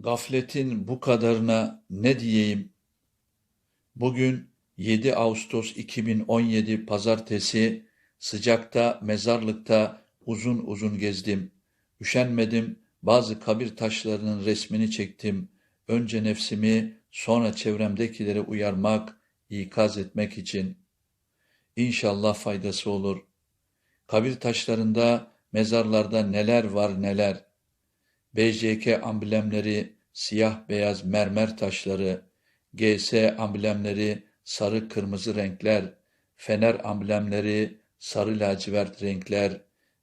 Gafletin bu kadarına ne diyeyim? Bugün 7 Ağustos 2017 Pazartesi sıcakta mezarlıkta uzun uzun gezdim. Üşenmedim, bazı kabir taşlarının resmini çektim. Önce nefsimi, sonra çevremdekileri uyarmak, ikaz etmek için. İnşallah faydası olur. Kabir taşlarında, mezarlarda neler var neler. BJK amblemleri siyah beyaz mermer taşları, GS amblemleri sarı kırmızı renkler, Fener amblemleri sarı lacivert renkler,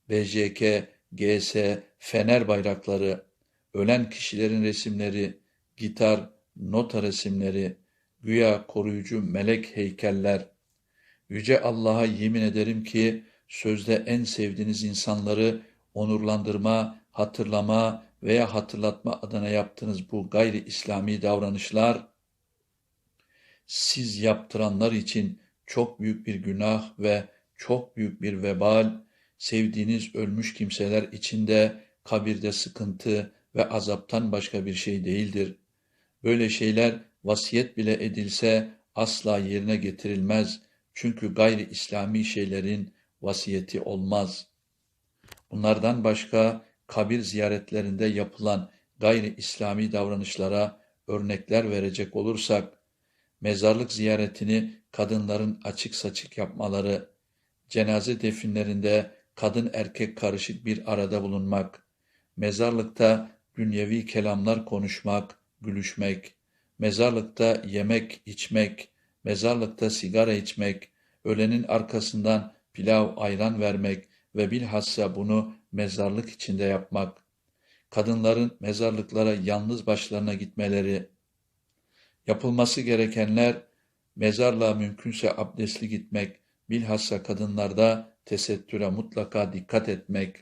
BJK, GS, Fener bayrakları, ölen kişilerin resimleri, gitar, nota resimleri, güya koruyucu melek heykeller. Yüce Allah'a yemin ederim ki sözde en sevdiğiniz insanları onurlandırma, hatırlama veya hatırlatma adına yaptığınız bu gayri İslami davranışlar siz yaptıranlar için çok büyük bir günah ve çok büyük bir vebal, sevdiğiniz ölmüş kimseler için de kabirde sıkıntı ve azaptan başka bir şey değildir. Böyle şeyler vasiyet bile edilse asla yerine getirilmez. Çünkü gayri İslami şeylerin vasiyeti olmaz. Bunlardan başka kabir ziyaretlerinde yapılan gayri İslami davranışlara örnekler verecek olursak, mezarlık ziyaretini kadınların açık saçık yapmaları, cenaze definlerinde kadın erkek karışık bir arada bulunmak, mezarlıkta dünyevi kelamlar konuşmak, gülüşmek, mezarlıkta yemek içmek, mezarlıkta sigara içmek, ölenin arkasından pilav ayran vermek ve bilhassa bunu mezarlık içinde yapmak, kadınların mezarlıklara yalnız başlarına gitmeleri, yapılması gerekenler mezarlığa mümkünse abdestli gitmek, bilhassa kadınlarda tesettüre mutlaka dikkat etmek,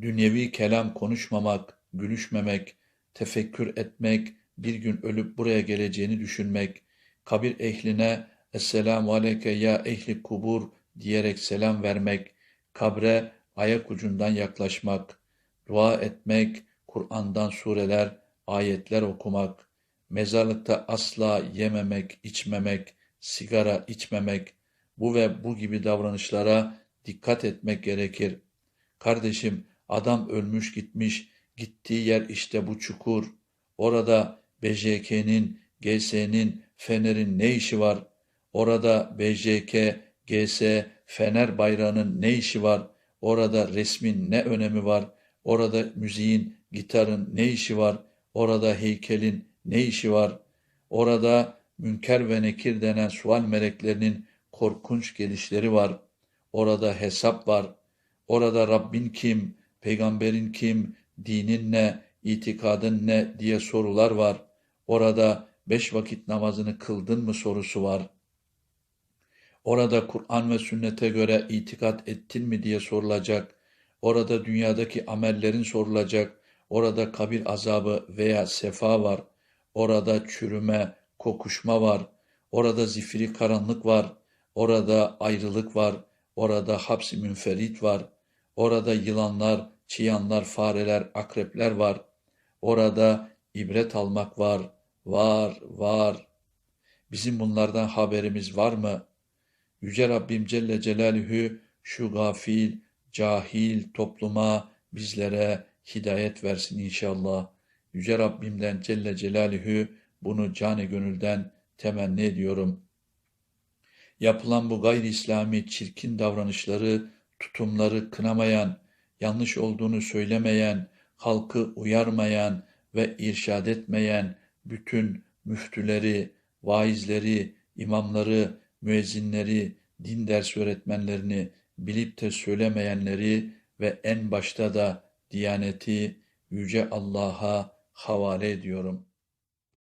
dünyevi kelam konuşmamak, gülüşmemek, tefekkür etmek, bir gün ölüp buraya geleceğini düşünmek, kabir ehline Esselamu aleyke ya ehli kubur diyerek selam vermek, kabre ayak ucundan yaklaşmak, dua etmek, Kur'an'dan sureler, ayetler okumak, mezarlıkta asla yememek, içmemek, sigara içmemek, bu ve bu gibi davranışlara dikkat etmek gerekir. Kardeşim, adam ölmüş gitmiş, gittiği yer işte bu çukur. Orada BJK'nin, GS'nin, Fener'in ne işi var? Orada BJK, GS, Fener bayrağının ne işi var? Orada resmin ne önemi var? Orada müziğin, gitarın ne işi var? Orada heykelin ne işi var? Orada Münker ve Nekir denen sual meleklerinin korkunç gelişleri var. Orada hesap var. Orada Rabbin kim, peygamberin kim, dinin ne, itikadın ne diye sorular var. Orada beş vakit namazını kıldın mı sorusu var. Orada Kur'an ve sünnete göre itikat ettin mi diye sorulacak. Orada dünyadaki amellerin sorulacak. Orada kabir azabı veya sefa var. Orada çürüme, kokuşma var. Orada zifiri karanlık var. Orada ayrılık var. Orada hapsi münferit var. Orada yılanlar, çıyanlar, fareler, akrepler var. Orada ibret almak var. Var, var. Bizim bunlardan haberimiz var mı? Yüce Rabbim Celle Celaluhu şu gafil, cahil topluma, bizlere hidayet versin inşallah. Yüce Rabbimden Celle Celaluhu bunu canı gönülden temenni ediyorum. Yapılan bu gayri İslami çirkin davranışları, tutumları kınamayan, yanlış olduğunu söylemeyen, halkı uyarmayan ve irşad etmeyen bütün müftüleri, vaizleri, imamları, müezzinleri, din ders öğretmenlerini, bilip de söylemeyenleri ve en başta da Diyaneti Yüce Allah'a havale ediyorum.''